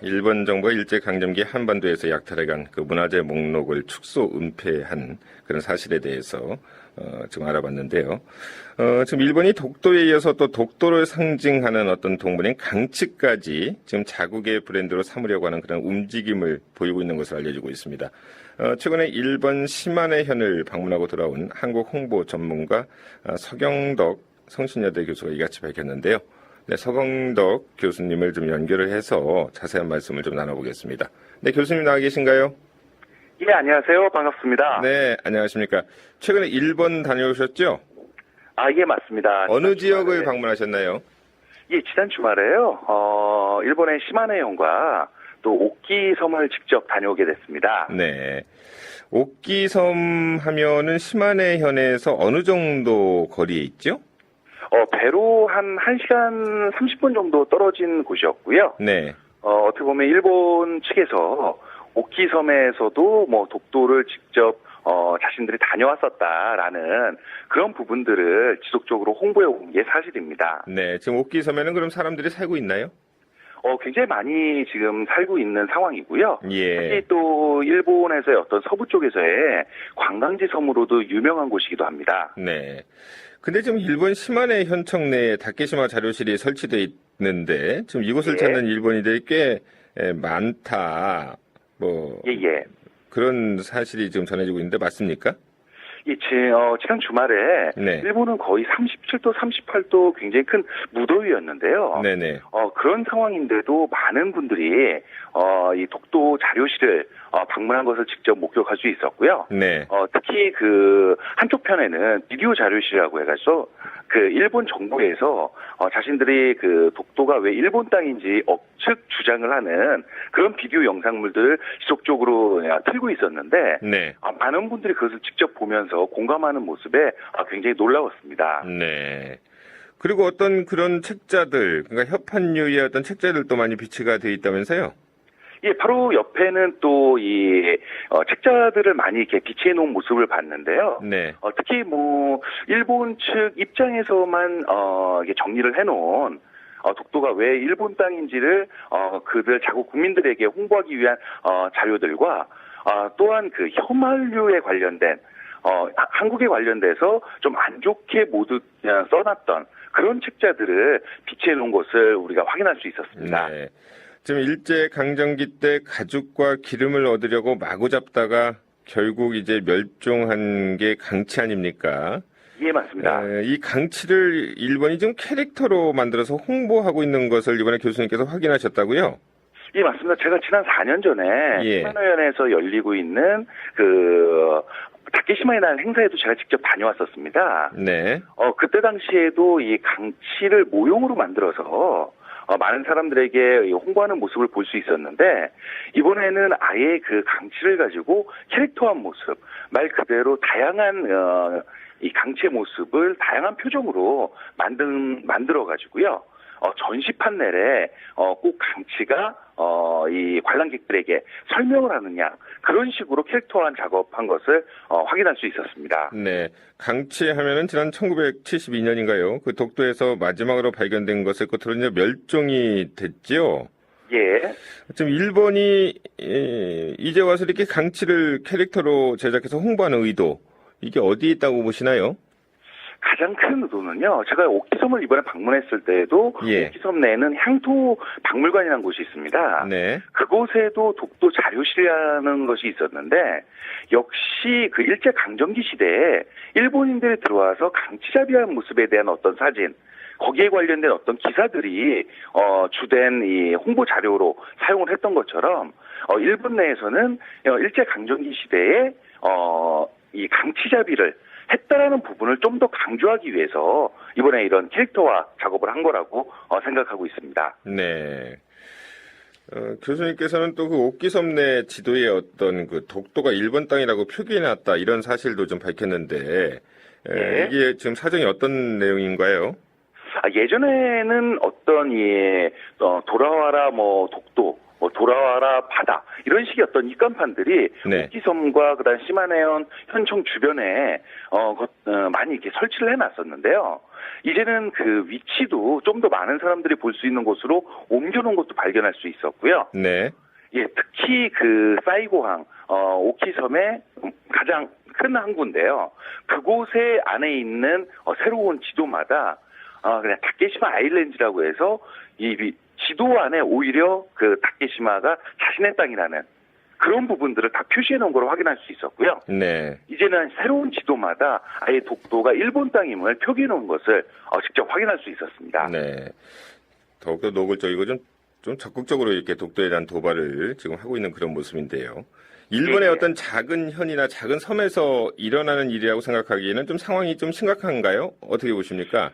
일본 정부가 일제강점기 한반도에서 약탈해간 그 문화재 목록을 축소 은폐한 그런 사실에 대해서 어, 지금 알아봤는데요. 어, 지금 일본이 독도에 이어서 또 독도를 상징하는 어떤 동물인 강치까지 지금 자국의 브랜드로 삼으려고 하는 그런 움직임을 보이고 있는 것으로 알려지고 있습니다. 어, 최근에 일본 시마네 현을 방문하고 돌아온 한국 홍보 전문가 어, 서경덕 성신여대 교수가 이같이 밝혔는데요. 네, 서경덕 교수님을 좀 연결을 해서 자세한 말씀을 좀 나눠보겠습니다. 네, 교수님 나와 계신가요? 예, 안녕하세요. 반갑습니다. 네, 안녕하십니까. 최근에 일본 다녀오셨죠? 아, 예, 맞습니다. 어느 지역을 주말에- 방문하셨나요? 예, 지난 주말에요. 어, 일본의 시마네현과 또 오키 섬을 직접 다녀오게 됐습니다. 네. 옥기섬 하면은 시마네현에서 어느 정도 거리에 있죠? 어, 배로 한 1시간 30분 정도 떨어진 곳이었고요. 네. 어, 어떻게 보면 일본 측에서 오키 섬에서도 뭐 독도를 직접 어, 자신들이 다녀왔었다라는 그런 부분들을 지속적으로 홍보해 온 게 사실입니다. 네. 지금 옥기섬에는 그럼 사람들이 살고 있나요? 어, 굉장히 많이 지금 살고 있는 상황이고요. 예. 특히 또 일본에서의 어떤 서부 쪽에서의 관광지 섬으로도 유명한 곳이기도 합니다. 네. 근데 지금 일본 시마네 현청 내에 다케시마 자료실이 설치되어 있는데 지금 이곳을 예. 찾는 일본인들이 꽤 에, 많다. 뭐 예예. 그런 사실이 지금 전해지고 있는데 맞습니까? 이 지, 어, 지난 주말에 네. 일본은 거의 37도, 38도 굉장히 큰 무더위였는데요. 네네. 어, 그런 상황인데도 많은 분들이 어, 이 독도 자료실을 어, 방문한 것을 직접 목격할 수 있었고요. 네. 어, 특히 그 한쪽 편에는 비디오 자료실이라고 해가지고 그 일본 정부에서 어, 자신들이 그 독도가 왜 일본 땅인지 억측 주장을 하는 그런 비디오 영상물들을 지속적으로 틀고 있었는데 네. 아, 많은 분들이 그것을 직접 보면서 공감하는 모습에 아, 굉장히 놀라웠습니다. 네. 그리고 어떤 그런 책자들, 그러니까 협판유의 어떤 책자들도 많이 비치가 되어 있다면서요? 예, 바로 옆에는 또이 책자들을 많이 이렇게 비치해 놓은 모습을 봤는데요. 네. 어, 특히 뭐 일본 측 입장에서만 어, 이게 정리를 해놓은 어, 독도가 왜 일본 땅인지를 어, 그들 자국 국민들에게 홍보하기 위한 어, 자료들과 어, 또한 그 혐한류에 관련된 어, 하- 한국에 관련돼서 좀 안 좋게 모두 그냥 써놨던 그런 책자들을 비치해 놓은 것을 우리가 확인할 수 있었습니다. 네. 지금 일제 강점기 때 가죽과 기름을 얻으려고 마구 잡다가 결국 이제 멸종한 게 강치 아닙니까? 예, 맞습니다. 에, 이 강치를 일본이 지금 캐릭터로 만들어서 홍보하고 있는 것을 이번에 교수님께서 확인하셨다고요? 예, 맞습니다. 제가 지난 4년 전에 예. 시마노현에서 열리고 있는 그 다케시마의 날 행사에도 제가 직접 다녀왔었습니다. 네. 어, 그때 당시에도 이 강치를 모형으로 만들어서 어, 많은 사람들에게 이 홍보하는 모습을 볼 수 있었는데 이번에는 아예 그 강치를 가지고 캐릭터한 모습 말 그대로 다양한 어, 이 강치의 모습을 다양한 표정으로 만든 만들어 가지고요. 어, 전시판 내에 어, 꼭 강치가 어, 이 관람객들에게 설명을 하느냐 그런 식으로 캐릭터한 작업한 것을 어, 확인할 수 있었습니다. 네. 강치 하면은 지난 1972년인가요? 그 독도에서 마지막으로 발견된 것을 끝으로 이제 멸종이 됐지요. 예. 지금 일본이 에, 이제 와서 이렇게 강치를 캐릭터로 제작해서 홍보하는 의도 이게 어디에 있다고 보시나요? 가장 큰 의도는요. 제가 옥기섬을 이번에 방문했을 때에도 예. 옥기섬 내에는 향토 박물관이라는 곳이 있습니다. 네. 그곳에도 독도 자료실이라는 것이 있었는데 역시 그 일제 강점기 시대에 일본인들이 들어와서 강치잡이하는 모습에 대한 어떤 사진 거기에 관련된 어떤 기사들이 어, 주된 이 홍보 자료로 사용을 했던 것처럼 어, 일본 내에서는 어, 일제 강점기 시대에 어, 이 강치잡이를 했다라는 부분을 좀 더 강조하기 위해서 이번에 이런 캐릭터화 작업을 한 거라고 어, 생각하고 있습니다. 네. 어, 교수님께서는 또 그 옥기섬 내 지도에 어떤 그 독도가 일본 땅이라고 표기해놨다 이런 사실도 좀 밝혔는데 에, 네. 이게 지금 사정이 어떤 내용인가요? 아, 예전에는 어떤 이 어, 돌아와라 뭐 독도 뭐 돌아와라 바다 이런 식의 어떤 입간판들이 네. 오키섬과 그다음 시마네현 현청 주변에 어, 거- 어, 많이 이렇게 설치를 해놨었는데요. 이제는 그 위치도 좀 더 많은 사람들이 볼 수 있는 곳으로 옮겨놓은 것도 발견할 수 있었고요. 네. 예, 특히 그 사이고항, 어, 오키섬의 가장 큰 항구인데요. 그곳에 안에 있는 어, 새로운 지도마다 어, 그냥 다케시마 아일랜드라고 해서 이 위- 지도 안에 오히려 그 다케시마가 자신의 땅이라는 그런 부분들을 다 표시해 놓은 걸 확인할 수 있었고요. 네. 이제는 새로운 지도마다 아예 독도가 일본 땅임을 표기해 놓은 것을 어, 직접 확인할 수 있었습니다. 네. 더욱더 노골적이고 좀, 좀 적극적으로 이렇게 독도에 대한 도발을 지금 하고 있는 그런 모습인데요. 일본의 예, 예. 어떤 작은 현이나 작은 섬에서 일어나는 일이라고 생각하기에는 좀 상황이 좀 심각한가요? 어떻게 보십니까?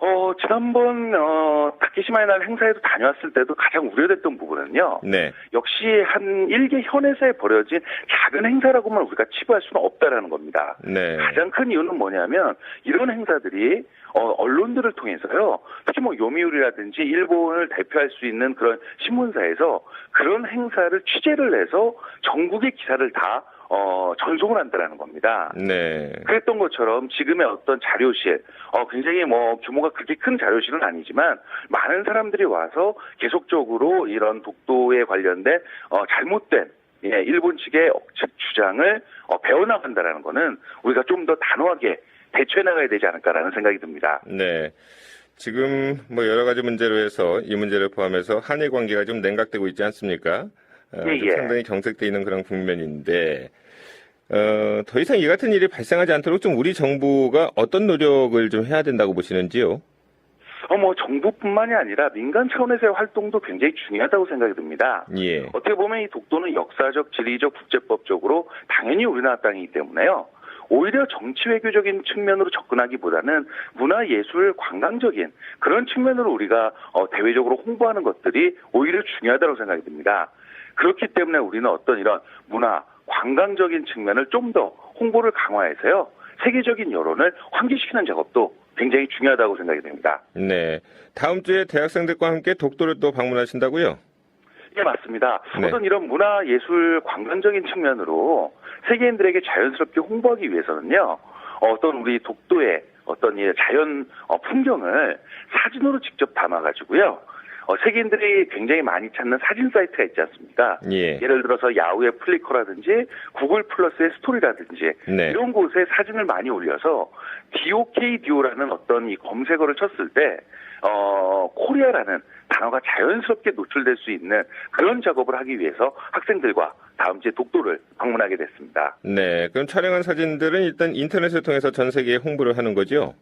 어, 지난번, 어, 다케시마의 날 행사에도 다녀왔을 때도 가장 우려됐던 부분은요. 네. 역시 한 일개 현에서 벌어진 작은 행사라고만 우리가 치부할 수는 없다라는 겁니다. 네. 가장 큰 이유는 뭐냐면 이런 행사들이 어, 언론들을 통해서요. 특히 뭐 요미우리라든지 일본을 대표할 수 있는 그런 신문사에서 그런 행사를 취재를 해서 전국의 기사를 다 어, 전송을 한다라는 겁니다. 네. 그랬던 것처럼 지금의 어떤 자료실, 어, 굉장히 뭐 규모가 그렇게 큰 자료실은 아니지만 많은 사람들이 와서 계속적으로 이런 독도에 관련된 어, 잘못된 예, 일본 측의 측 주장을 어, 배워나간다라는 거는 우리가 좀 더 단호하게 대처해 나가야 되지 않을까라는 생각이 듭니다. 네. 지금 뭐 여러 가지 문제로 해서 이 문제를 포함해서 한일 관계가 좀 냉각되고 있지 않습니까? 어, 예, 좀 예. 상당히 경색돼 있는 그런 국면인데 어, 더 이상 이 같은 일이 발생하지 않도록 좀 우리 정부가 어떤 노력을 좀 해야 된다고 보시는지요? 어, 뭐 정부뿐만이 아니라 민간 차원에서의 활동도 굉장히 중요하다고 생각이 듭니다. 예. 어떻게 보면 이 독도는 역사적, 지리적, 국제법적으로 당연히 우리나라 땅이기 때문에요. 오히려 정치 외교적인 측면으로 접근하기보다는 문화 예술 관광적인 그런 측면으로 우리가 어, 대외적으로 홍보하는 것들이 오히려 중요하다고 생각이 듭니다. 그렇기 때문에 우리는 어떤 이런 문화 관광적인 측면을 좀 더 홍보를 강화해서요. 세계적인 여론을 환기시키는 작업도 굉장히 중요하다고 생각이 됩니다. 네. 다음 주에 대학생들과 함께 독도를 또 방문하신다고요? 예, 맞습니다. 네. 어떤 이런 문화 예술 관광적인 측면으로 세계인들에게 자연스럽게 홍보하기 위해서는요. 어떤 우리 독도의 어떤 이 자연 어, 풍경을 사진으로 직접 담아가지고요. 어, 세계인들이 굉장히 많이 찾는 사진 사이트가 있지 않습니까? 예. 예를 들어서 야후의 플리커라든지 구글 플러스의 스토리라든지 네. 이런 곳에 사진을 많이 올려서 DOKDO라는 어떤 이 검색어를 쳤을 때 어, 코리아라는 단어가 자연스럽게 노출될 수 있는 그런 작업을 하기 위해서 학생들과 다음 주에 독도를 방문하게 됐습니다. 네. 그럼 촬영한 사진들은 일단 인터넷을 통해서 전 세계에 홍보를 하는 거죠?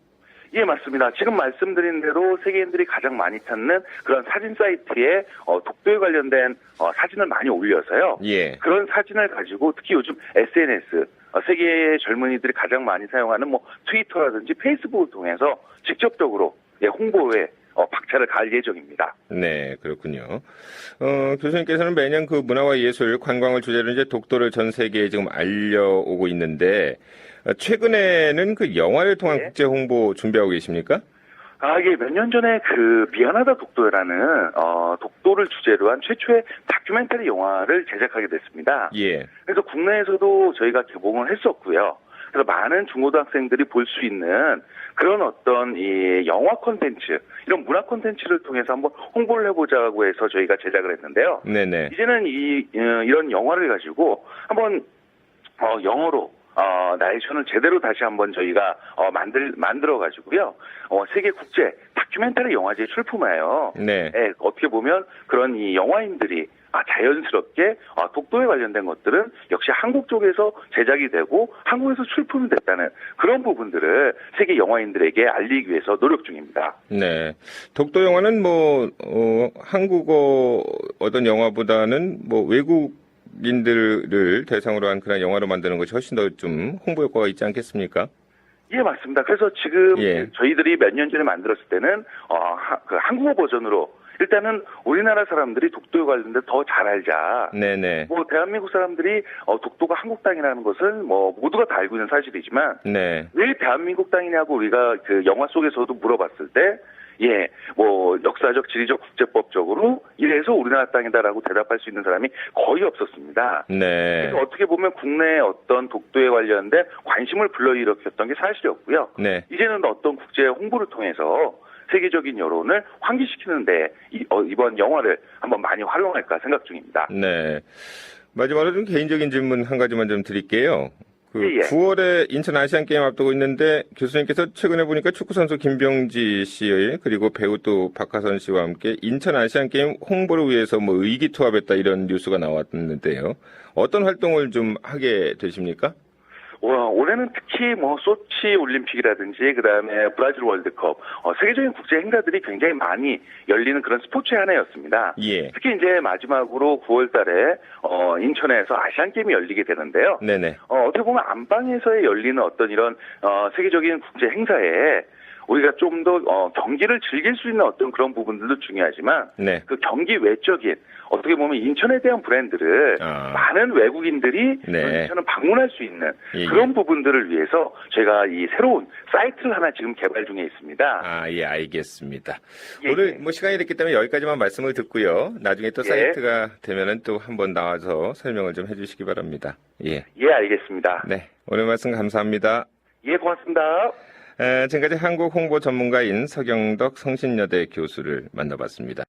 예, 맞습니다. 지금 말씀드린 대로 세계인들이 가장 많이 찾는 그런 사진 사이트에 어, 독도에 관련된 어, 사진을 많이 올려서요. 예. 그런 사진을 가지고 특히 요즘 SNS 어, 세계 젊은이들이 가장 많이 사용하는 뭐 트위터라든지 페이스북을 통해서 직접적으로 예, 홍보에 어, 박차를 가할 예정입니다. 네, 그렇군요. 어, 교수님께서는 매년 그 문화와 예술, 관광을 주제로 이제 독도를 전 세계에 지금 알려오고 있는데, 어, 최근에는 그 영화를 통한 네. 국제 홍보 준비하고 계십니까? 아, 이게 몇 년 전에 그 미안하다 독도라는 어, 독도를 주제로 한 최초의 다큐멘터리 영화를 제작하게 됐습니다. 예. 그래서 국내에서도 저희가 개봉을 했었고요. 그래서 많은 중고등학생들이 볼 수 있는 그런 어떤 이 영화 콘텐츠, 이런 문화 콘텐츠를 통해서 한번 홍보를 해보자고 해서 저희가 제작을 했는데요. 네네. 이제는 이 어, 이런 영화를 가지고 한번 어, 영어로 어, 나레이션을 제대로 다시 한번 저희가 어, 만들 만들어 가지고요. 어, 세계 국제 다큐멘터리 영화제 출품하여 네. 예, 어떻게 보면 그런 이 영화인들이 아, 자연스럽게 아, 독도에 관련된 것들은 역시 한국 쪽에서 제작이 되고 한국에서 출품이 됐다는 그런 부분들을 세계 영화인들에게 알리기 위해서 노력 중입니다. 네. 독도 영화는 뭐, 어, 한국어 어떤 영화보다는 뭐 외국 인들을 대상으로 한 그런 영화로 만드는 것이 훨씬 더 좀 홍보 효과가 있지 않겠습니까? 예, 맞습니다. 그래서 지금 예. 저희들이 몇 년 전에 만들었을 때는 어, 하- 그 한국어 버전으로 일단은 우리나라 사람들이 독도에 관련된 더잘 알자. 네네. 뭐 대한민국 사람들이 어, 독도가 한국 땅이라는 것을 뭐 모두가 다 알고 있는 사실이지만 네. 왜 대한민국 땅이냐고 우리가 그 영화 속에서도 물어봤을 때 예, 뭐 역사적, 지리적, 국제법적으로 이래서 우리나라 땅이다라고 대답할 수 있는 사람이 거의 없었습니다. 네. 그래서 어떻게 보면 국내의 어떤 독도에 관련된 관심을 불러일으켰던 게 사실이었고요. 네. 이제는 어떤 국제 홍보를 통해서 세계적인 여론을 환기시키는데 이, 번 영화를 한번 많이 활용할까 생각 중입니다. 네. 마지막으로 좀 개인적인 질문 한 가지만 좀 드릴게요. 그 예, 예. 9월에 인천 아시안 게임 앞두고 있는데 교수님께서 최근에 보니까 축구 선수 김병지 씨 그리고 배우 또 박하선 씨와 함께 인천 아시안 게임 홍보를 위해서 뭐 의기투합했다 이런 뉴스가 나왔는데요. 어떤 활동을 좀 하게 되십니까? 와, 올해는 특히 뭐 소치 올림픽이라든지 그다음에 브라질 월드컵 어, 세계적인 국제 행사들이 굉장히 많이 열리는 그런 스포츠의 한 해였습니다. 예. 특히 이제 마지막으로 9월달에 어, 인천에서 아시안 게임이 열리게 되는데요. 네네. 어, 어떻게 보면 안방에서 열리는 어떤 이런 어, 세계적인 국제 행사에 우리가 좀 더 어, 경기를 즐길 수 있는 어떤 그런 부분들도 중요하지만 네. 그 경기 외적인 어떻게 보면 인천에 대한 브랜드를 아. 많은 외국인들이 네. 인천을 방문할 수 있는 예, 그런 부분들을 위해서 저희가 이 새로운 사이트를 하나 지금 개발 중에 있습니다. 아, 예, 알겠습니다. 예, 오늘 예. 뭐 시간이 됐기 때문에 여기까지만 말씀을 듣고요. 나중에 또 예. 사이트가 되면은 또 한번 나와서 설명을 좀 해주시기 바랍니다. 예. 예, 알겠습니다. 네. 오늘 말씀 감사합니다. 예, 고맙습니다. 에, 지금까지 한국 홍보 전문가인 서경덕 성신여대 교수를 만나봤습니다.